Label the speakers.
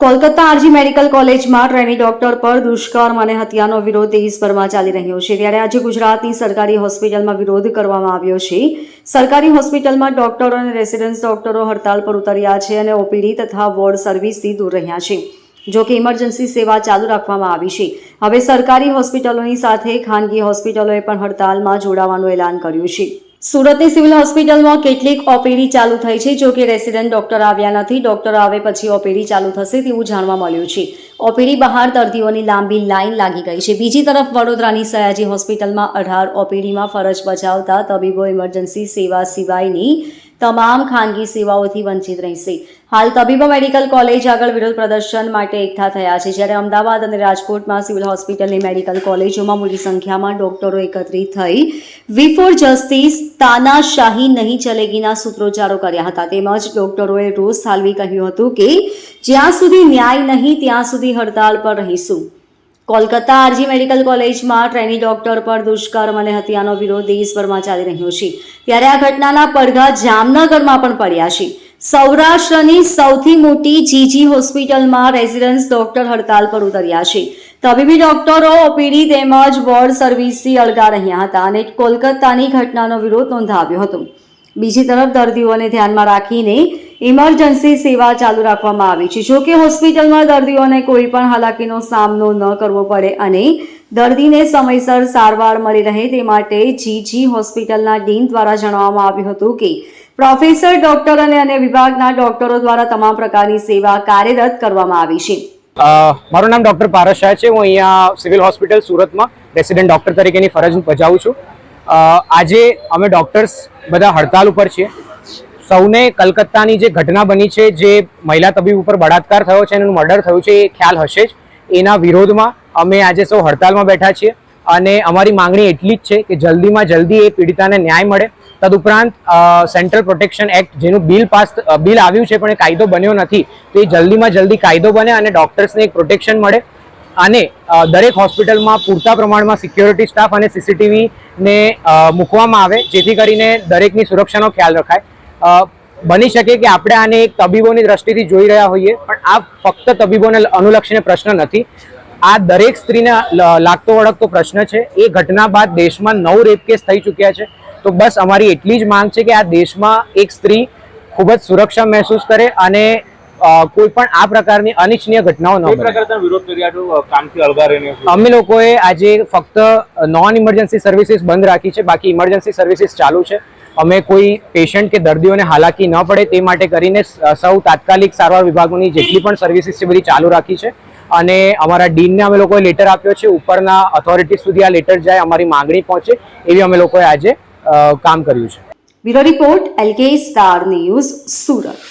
Speaker 1: Kolkata RG medical કોલેજમાં trainee doctor પર દુષ્કર્મ અને હત્યાનો વિરોધ દેશભરમાં ચાલી રહ્યો છે. ત્યારે આજે ગુજરાતની સરકારી હોસ્પિટલમાં વિરોધ કરવામાં આવ્યો છે. સરકારી હોસ્પિટલમાં ડોક્ટરો અને રેસિડેન્સ ડોક્ટરો હડતાલ પર ઉતર્યા છે અને ઓપીડી તથા વોર્ડ સર્વિસથી દૂર રહ્યા છે. જો કે ઇમરજન્સી સેવા ચાલુ રાખવામાં આવી છે. હવે સરકારી હોસ્પિટલોની સાથે ખાનગી હોસ્પિટલોએ પણ હડતાલમાં જોડાવાનું એલાન કર્યું છે. સુરતની સિવિલ હોસ્પિટલમાં કેટલીક ઓપીડી ચાલુ થઈ છે, જો કે રેસિડેન્ટ ડોક્ટર આવ્યા નથી. ડોક્ટર આવે પછી ઓપીડી ચાલુ થશે તેવું જાણવા મળ્યું છે. ઓપીડી બહાર દર્દીઓની લાંબી લાઇન લાગી ગઈ છે. બીજી તરફ વડોદરાની સયાજી હોસ્પિટલમાં અઢાર ઓપીડીમાં ફરજ બજાવતા તબીબો ઇમરજન્સી સેવા સિવાયની તમામ ખાનગી સેવાઓથી વંચિત રહેશે. હાલ તબીબો મેડિકલ કોલેજ આગળ વિરોધ પ્રદર્શન માટે એકઠા થયા છે. જ્યારે અમદાવાદ અને રાજકોટમાં સિવિલ હોસ્પિટલની મેડિકલ કોલેજોમાં મોટી સંખ્યામાં ડોક્ટરો એકત્રિત થઈ વી ફોર જસ્ટિસ તાનાશાહી નહીં ચલેગીના સૂત્રોચ્ચારો કર્યા હતા. તેમજ ડોક્ટરોએ રોષ સાલવી કહ્યું હતું કે જ્યાં સુધી ન્યાય નહીં, ત્યાં સુધી હડતાળ પર રહીશું. કોલકાતા આરજી મેડિકલ કોલેજમાં ટ્રેની ડોક્ટર પર દુષ્કર્મ અને હત્યાનો વિરોધ દેશભરમાં ચાલી રહ્યો છે. ત્યારે આ ઘટનાના પડઘા જામનગરમાં પણ પડ્યા છે. સૌરાષ્ટ્રની સૌથી મોટી જીજી હોસ્પિટલમાં રેઝિડન્સ ડોક્ટર હડતાલ પર ઉતર્યા છે. તબીબી ડોક્ટરો, ઓપીડી તેમજ વોર્ડ સર્વિસથી અળગા રહ્યા હતા અને કોલકાતાની ઘટનાનો વિરોધ નોંધાવ્યો હતો. બીજી તરફ દર્દીઓને ધ્યાનમાં રાખીને ઇમરજન્સી સેવા ચાલુ રાખવામાં આવી છે. જોકે હોસ્પિટલમાં દર્દીઓને કોઈ પણ હાલાકીનો સામનો ન કરવો પડે અને દર્દીને સમયસર સારવાર મળી રહે તે માટે જીજી હોસ્પિટલના ડીન દ્વારા જણાવવામાં આવ્યું હતું કે પ્રોફેસર, ડોક્ટર અને અન્ય વિભાગના ડોક્ટરો દ્વારા તમામ પ્રકારની સેવા કાર્યરત કરવામાં આવી છે.
Speaker 2: મારું નામ ડૉક્ટર પારસ શાહ છે. હું અહીંયા સિવિલ હોસ્પિટલ સુરતમાં રેસિડેન્ટ ડૉક્ટર તરીકેની ફરજ બજાવું છું. આજે અમે ડૉક્ટર્સ બધા હડતાલ ઉપર છીએ. સૌને કલકત્તાની જે ઘટના બની છે, જે મહિલા તબીબ ઉપર બળાત્કાર થયો છે, એનું મર્ડર થયું છે, એ ખ્યાલ હશે જ. એના વિરોધમાં અમે આજે સૌ હડતાલમાં બેઠા છીએ અને અમારી માંગણી એટલી જ છે કે જલ્દીમાં જલ્દી એ પીડિતાને ન્યાય મળે. તદુપરાંત સેન્ટ્રલ પ્રોટેક્શન એક્ટ જેનું બિલ પાસ બિલ આવ્યું છે, પણ એ કાયદો બન્યો નથી. તો એ જલ્દીમાં જલ્દી કાયદો બને અને ડૉક્ટર્સને એક પ્રોટેક્શન મળે અને દરેક હોસ્પિટલમાં પૂરતા પ્રમાણમાં સિક્યોરિટી સ્ટાફ અને સીસીટીવીને મૂકવામાં આવે, જેથી કરીને દરેકની સુરક્ષાનો ખ્યાલ રખાય. બની શકે કે આપણે આને એક તબીબોની દ્રષ્ટિથી જોઈ રહ્યા હોઈએ પણ આ ફક્ત તબીબોને અનુલક્ષીને પ્રશ્ન નથી. આ દરેક સ્ત્રીને લાગતો વળગતો પ્રશ્ન છે. એ ઘટના બાદ દેશમાં નવ રેપ કેસ થઈ ચૂક્યા છે. તો બસ અમારી એટલી જ માંગ છે કે આ દેશમાં એક સ્ત્રી ખૂબ જ સુરક્ષા મહેસૂસ કરે અને કોઈ પણ આ પ્રકારની અનિચ્છનીય ઘટનાઓ ન? અમે લોકોએ આજે ફક્ત નોન ઇમરજન્સી સર્વિસીસ બંધ રાખી છે. બાકી ઇમરજન્સી સર્વિસીસ ચાલુ છે. અમે કોઈ પેશન્ટ કે દર્દીઓને હાલાકી ન પડે તે માટે કરીને સૌ તાત્કાલિક સારવાર વિભાગોની જેટલી પણ સર્વિસીસ છે બધી ચાલુ રાખી છે. અને અમારા ડીનને અમે લોકોએ લેટર આપ્યો છે. ઉપરના ઓથોરિટી સુધી આ લેટર જાય, અમારી માંગણી પહોંચે એવી અમે લોકોએ આજે કામ કર્યું છે.
Speaker 1: Bureau report LK star news Surat.